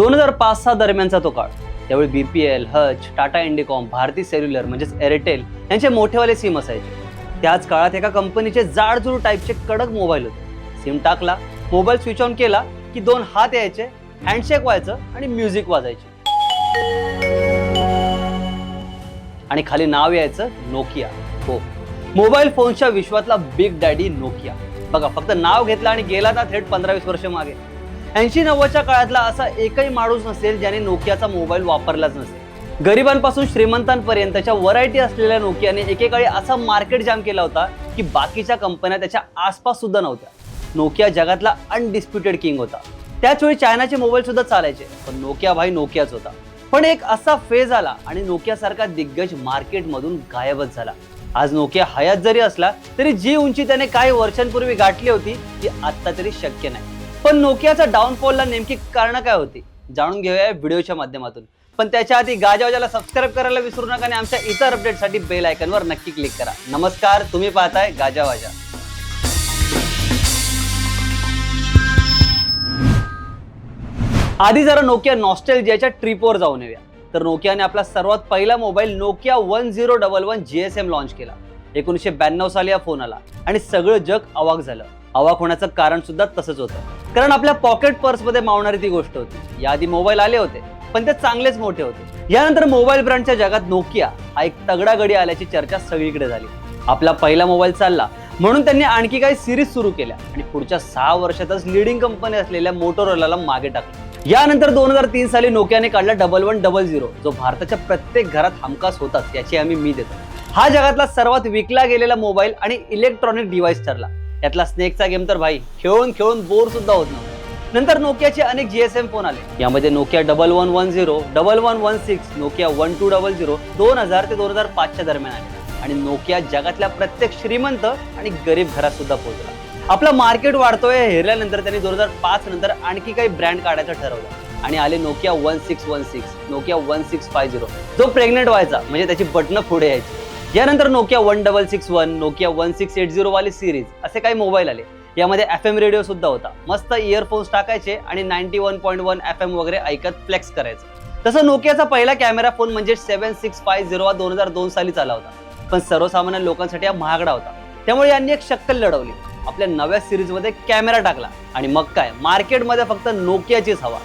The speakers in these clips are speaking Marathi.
दोन हजार पाच सहा दरम्यानचा तो काळ. त्यावेळी B P L Hutch Tata Indicom Bharti cellular म्हणजेच एअरटेल यांचे मोठेवाले सिम असायचे. त्याच काळात एका कंपनीचे जाडजूड टाईपचे कडक मोबाईल होते. सिम टाकला मोबाईल स्विच ऑन केला की दोन हात यायचे हँडशेक व्हायचं आणि म्युझिक वाजायचे. आणि खाली नाव यायचं नोकिया हो. मोबाईल फोनच्या विश्वातला बिग डॅडी नोकिया बघा फक्त नाव घेतलं आणि गेला तर थेट पंधरा वीस वर्ष मागे. ऐंशी नव्वदच्या काळातला असा एकही माणूस नसेल ज्याने नोकियाचा मोबाईल वापरलाच नसेल. गरिबांपासून श्रीमंतांपर्यंतच्या व्हरायटी असलेल्या नोकियाने एकेकाळी असा मार्केट जाम केला होता की बाकीच्या कंपन्या त्याच्या आसपास सुद्धा नव्हत्या. नोकिया जगातला अनडिस्प्युटेड किंग होता. त्याच वेळी चायनाचे मोबाईल सुद्धा चालायचे पण नोकिया भाई नोकियाच होता. पण एक असा फेज आला आणि नोकियासारखा दिग्गज मार्केटमधून गायबच झाला. आज नोकिया हयात जरी असला तरी जी उंची त्याने काही वर्षांपूर्वी गाठली होती ती आत्ता तरी शक्य नाही. पण नोकियाचा डाऊनफॉलला नेमकी कारण काय होती? जाणून घेऊया व्हिडिओच्या माध्यमातून. पण त्याच्या आधी गाजावाजाला सबस्क्राईब करायला विसरू नका आणि आमच्या इतर अपडेटसाठी बेल आयकनवर नक्की क्लिक करा. नमस्कार तुम्ही पाहताय गाजावाजा. आधी जरा नोकिया नॉस्टेलजियाच्या ट्रिपवर जाऊन येऊया. तर नोकियाने आपला सर्वात पहिला mobile Nokia one zero double one G S M launch केला. एकोणीसशे ब्याण्णव साली हा फोन आला आणि सगळं जग अवाक झालं. अवाक होण्याचं कारण सुद्धा तसंच होतं. कारण आपल्या पॉकेट पर्समध्ये मावणारी ती गोष्ट होती. याआधी मोबाईल आले होते पण ते चांगलेच मोठे होते. यानंतर मोबाईल ब्रँडच्या जगात नोकिया हा एक तगडा गडी आल्याची चर्चा सगळीकडे झाली. आपला पहिला मोबाईल चालला म्हणून त्यांनी आणखी काही सिरीज सुरू केल्या आणि पुढच्या सहा वर्षातच लिडिंग कंपनी असलेल्या मोटोरोलाला मागे टाकलं. यानंतर दोन हजार तीन साली नोकियाने काढला डबल वन डबल झिरो जो भारताच्या प्रत्येक घरात हमखास होताच याची आम्ही मी देतो. हा जगातला सर्वात विकला गेलेला मोबाईल आणि इलेक्ट्रॉनिक डिव्हाइस ठरला. यातला स्नेकचा गेम तर भाई खेळून खेळून बोर सुद्धा होत नव्हता. नंतर नोकियाचे अनेक जीएसएम फोन आले. यामध्ये Nokia double one one zero double one one six Nokia one two double zero दोन हजार ते दोन हजार पाचच्या दरम्यान आले. आणि नोकिया जगातल्या प्रत्येक श्रीमंत आणि गरीब घरात सुद्धा पोहोचला. आपलं मार्केट वाढतोय हे हेरल्यानंतर त्यांनी दोन हजार पाच नंतर आणखी काही ब्रँड काढायचं ठरवलं. आणि आले Nokia one six one six Nokia one six five zero जो प्रेग्नेंट व्हायचा म्हणजे त्याची बटणं पुढे यायची. यानंतर Nokia one double six one Nokia one six eight zero वाली सिरीज असे काही मोबाईल आले. यामध्ये एफ एम रेडिओ सुद्धा होता. मस्त इयरफोन्स टाकायचे आणि ninety one point one F M वगैरे ऐकत फ्लेक्स करायचं. तसं नोकियाचा पहिला कॅमेरा फोन म्हणजे सेव्हन सिक्स फाय झिरो हा दोन हजार दोन साली चाला होता. पण सर्वसामान्य लोकांसाठी हा महागडा होता. त्यामुळे यांनी एक शक्कल लढवली. आपल्या नव्या सिरीजमध्ये कॅमेरा टाकला. आणि मग काय? मार्केटमध्ये फक्त नोकियाचीच हवा.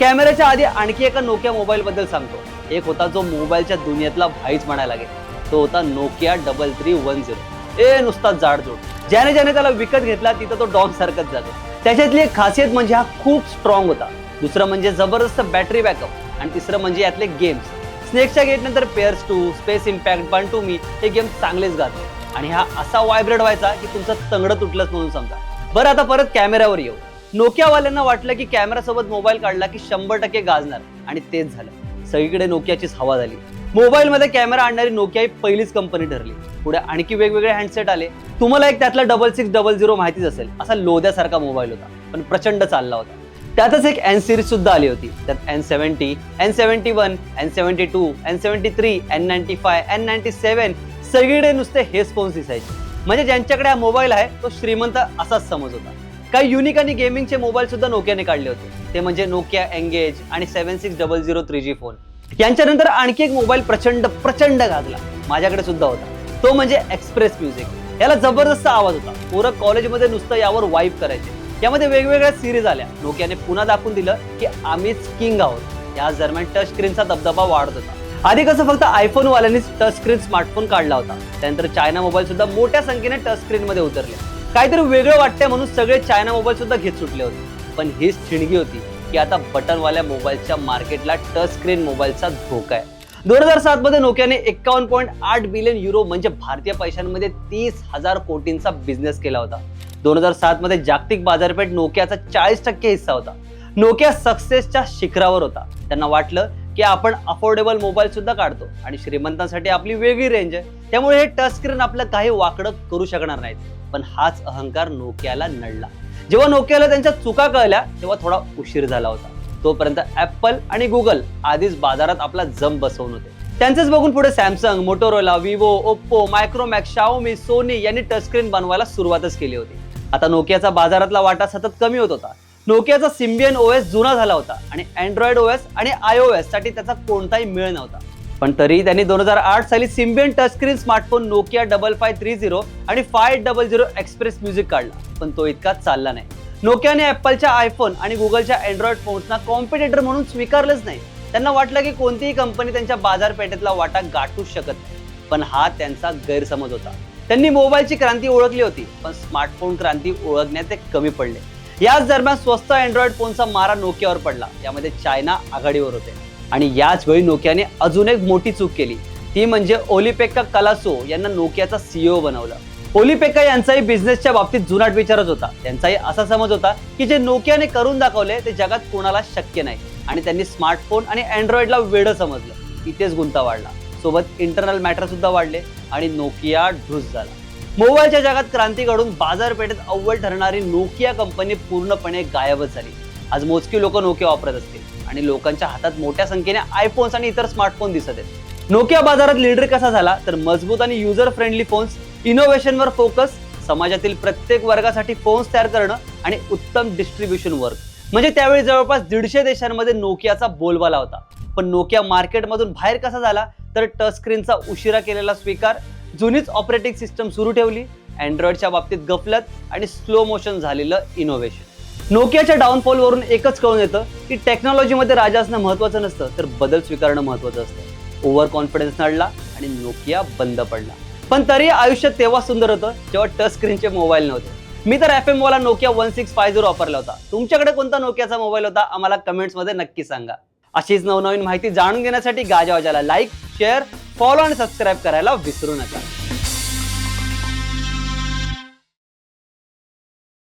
कॅमेऱ्याच्या आधी आणखी एका नोकिया मोबाईल बद्दल सांगतो. एक होता जो मोबाईलच्या दुनियेतला भाईच म्हणायला लागेल. तो होता Nokia double three one zero ए नुसता जाडजोड. ज्याने ज्याने त्याला विकत घेतला तिथं तो डॉग सारखंच जातो. त्याच्यातली एक खासियत म्हणजे हा खूप स्ट्रॉंग होता. दुसरं म्हणजे जबरदस्त बॅटरी बॅकअप आणि तिसरं म्हणजे यातले गेम्स स्नेकच्या गेट नंतर pairs two space impact Bantumi हे गेम चांगलेच गाजले. आणि हा असा व्हायब्रेट व्हायचा की तुमचं तंगड तुटलंच म्हणून समजा. बरं आता परत कॅमेऱ्यावर येऊ. नोकियावाल्यांना वाटलं की कॅमेरासोबत मोबाईल काढला की शंभर टक्के गाजणार. आणि तेच झालं. सगळीकडे नोकियाचीच हवा झाली. मोबाईलमध्ये कॅमेरा आणणारी नोकिया ही पहिलीच कंपनी ठरली. पुढे आणखी वेगवेगळे हँडसेट आले. तुम्हाला एक त्यातला डबल सिक्स डबल झिरो माहितीच असेल. असा लोध्यासारखा मोबाईल होता. पण प्रचंड चालला होता. त्यातच एक एन सिरीज सुद्धा आली होती. त्यात N seventy N seventy one N seventy two N seventy three N ninety five N ninety seven सगळीकडे नुसते हेच फोन्स दिसायचे. म्हणजे ज्यांच्याकडे हा मोबाईल आहे तो श्रीमंत असाच समज होता. काही युनिक आणि गेमिंगचे मोबाईल सुद्धा नोकियाने काढले होते. ते म्हणजे नोकिया एंगेज आणि seven six double zero three G phone यांच्यानंतर आणखी एक मोबाईल प्रचंड प्रचंड गाजला. माझ्याकडे सुद्धा होता. तो म्हणजे एक्सप्रेस म्युझिक याला जबरदस्त आवाज होता. पोरं कॉलेजमध्ये नुसतं यावर वाईप करायचे. यामध्ये वेगवेगळ्या सिरीज आल्या. नोकियाने पुन्हा दाखवून दिलं की आम्हीच किंग आहोत. याच दरम्यान टच स्क्रीनचा दबदबा वाढत होता. आधी कसं फक्त आयफोन वाल्यांनीच टच स्क्रीन स्मार्टफोन काढला होता. त्यानंतर चायना मोबाईल सुद्धा मोठ्या संख्येने टच स्क्रीन मध्ये उतरले. काहीतरी वेगळं वाटतंय म्हणून सगळे चायना मोबाईल सुद्धा घेत सुटले होते. पण हीच ठिणगी होती. की आता बटनवाल्या मोबाईलच्या मार्केटला टच स्क्रीन मोबाईलचा धोका आहे. दोन हजार सात मध्ये नोकियाने एक्कावन्न पॉईंट आठ बिलियन युरो म्हणजे भारतीय पैशांमध्ये तीस हजार कोटींचा बिझनेस केला होता. दोन हजार सात मध्ये जागतिक बाजारपेठ नोकियाचा चाळीस टक्के हिस्सा होता. नोकिया सक्सेसच्या शिखरावर होता. त्यांना वाटलं की आपण अफोर्डेबल मोबाईल सुद्धा काढतो आणि श्रीमंतांसाठी आपली वेगळी रेंज आहे. त्यामुळे हे टच स्क्रीन आपलं काही वाकडं करू शकणार नाहीत. पण हाच अहंकार नोकियाला नडला. जेव्हा नोकियाला त्यांच्या चुका कळल्या तेव्हा थोडा उशीर झाला होता. तोपर्यंत ऍपल आणि गुगल आधीच बाजारात आपला जम बसवून होते. त्यांचंच बघून पुढे Samsung Motorola Vivo Oppo Micromax Xiaomi Sony यांनी टचस्क्रीन बनवायला सुरुवातच केली होती. आता नोकियाचा बाजारातला वाटा सतत कमी होत होता. नोकियाचा सिम्बियन ओएस जुना झाला होता आणि अँड्रॉइड ओएस आणि आय ओ एससाठी त्याचा कोणताही मेळ नव्हता. पण तरी त्यांनी दोन हजार आठ साली Symbian touchscreen smartphone Nokia double five three zero आणि five double zero express music काढला. पण तो इतका चालला नाही. नोकियाने ॲपलच्या आयफोन आणि गुगलच्या अँड्रॉइड फोन्सना कॉम्पिटिटर म्हणून स्वीकारलंच नाही. त्यांना वाटलं की कोणतीही कंपनी त्यांच्या बाजारपेठेतला वाटा गाठूच शकत नाही. पण हा त्यांचा गैरसमज होता. त्यांनी मोबाईलची क्रांती ओळखली होती पण स्मार्टफोन क्रांती ओळखण्यात ते कमी पडले. याच दरम्यान स्वस्त अँड्रॉइड फोनचा मारा नोकियावर पडला. यामध्ये चायना आघाडीवर होते. आणि याच वेळी नोकियाने अजून एक मोठी चूक केली. ती म्हणजे ओलिपेक्का कलासो यांना नोकियाचा सीईओ बनवलं. ओलिपेक्का यांचाही बिझनेसच्या बाबतीत जुनाट विचारच होता. त्यांचाही असा समज होता की जे नोकियाने करून दाखवले ते जगात कोणाला शक्य नाही. आणि त्यांनी स्मार्टफोन आणि अँड्रॉइडला वेडं समजलं. इथेच गुंता वाढला. सोबत इंटरनल मॅटर सुद्धा वाढले आणि नोकिया ढूस झाला. मोबाईलच्या जगात क्रांती घडून बाजारपेठेत अव्वल ठरणारी नोकिया कंपनी पूर्णपणे गायबच झाली. आज मोजकी लोक नोकिया वापरत असतील. आणि लोकांच्या हातात मोठ्या संख्येने आयफोन्स आणि इतर स्मार्टफोन दिसत आहेत. नोकिया बाजारात लीडर कसा झाला? तर मजबूत आणि युजर फ्रेंडली फोन्स इनोव्हेशनवर फोकस समाजातील प्रत्येक वर्गासाठी फोन्स तयार करणं आणि उत्तम डिस्ट्रीब्युशन वर्क म्हणजे त्यावेळी जवळपास दीडशे देशांमध्ये नोकियाचा बोलबाला होता. पण नोकिया मार्केटमधून बाहेर कसा झाला? तर टच स्क्रीनचा उशिरा केलेला स्वीकार जुनीच ऑपरेटिंग सिस्टम सुरू ठेवली अँड्रॉइडच्या बाबतीत गफलत आणि स्लो मोशन झालेलं इनोव्हेशन नोकियाच्या डाऊनफॉल वरून एकच कळून येतं की टेक्नॉलॉजीमध्ये राजा असणं महत्वाचं नसतं तर बदल स्वीकारणं महत्वाचं असतं. ओव्हर कॉन्फिडन्स नडला आणि नोकिया बंद पडला. पण तरी आयुष्य तेव्हा सुंदर होतं जेव्हा टच स्क्रीनचे मोबाईल नव्हते. मी तर एफ एमवाला Nokia one six five zero वापरला होता. तुमच्याकडे कोणता नोकियाचा मोबाईल होता? आम्हाला कमेंट्समध्ये नक्की सांगा. अशीच नवनवीन माहिती जाणून घेण्यासाठी गाजावाजाला लाईक शेअर फॉलो आणि सबस्क्राईब करायला विसरू नका.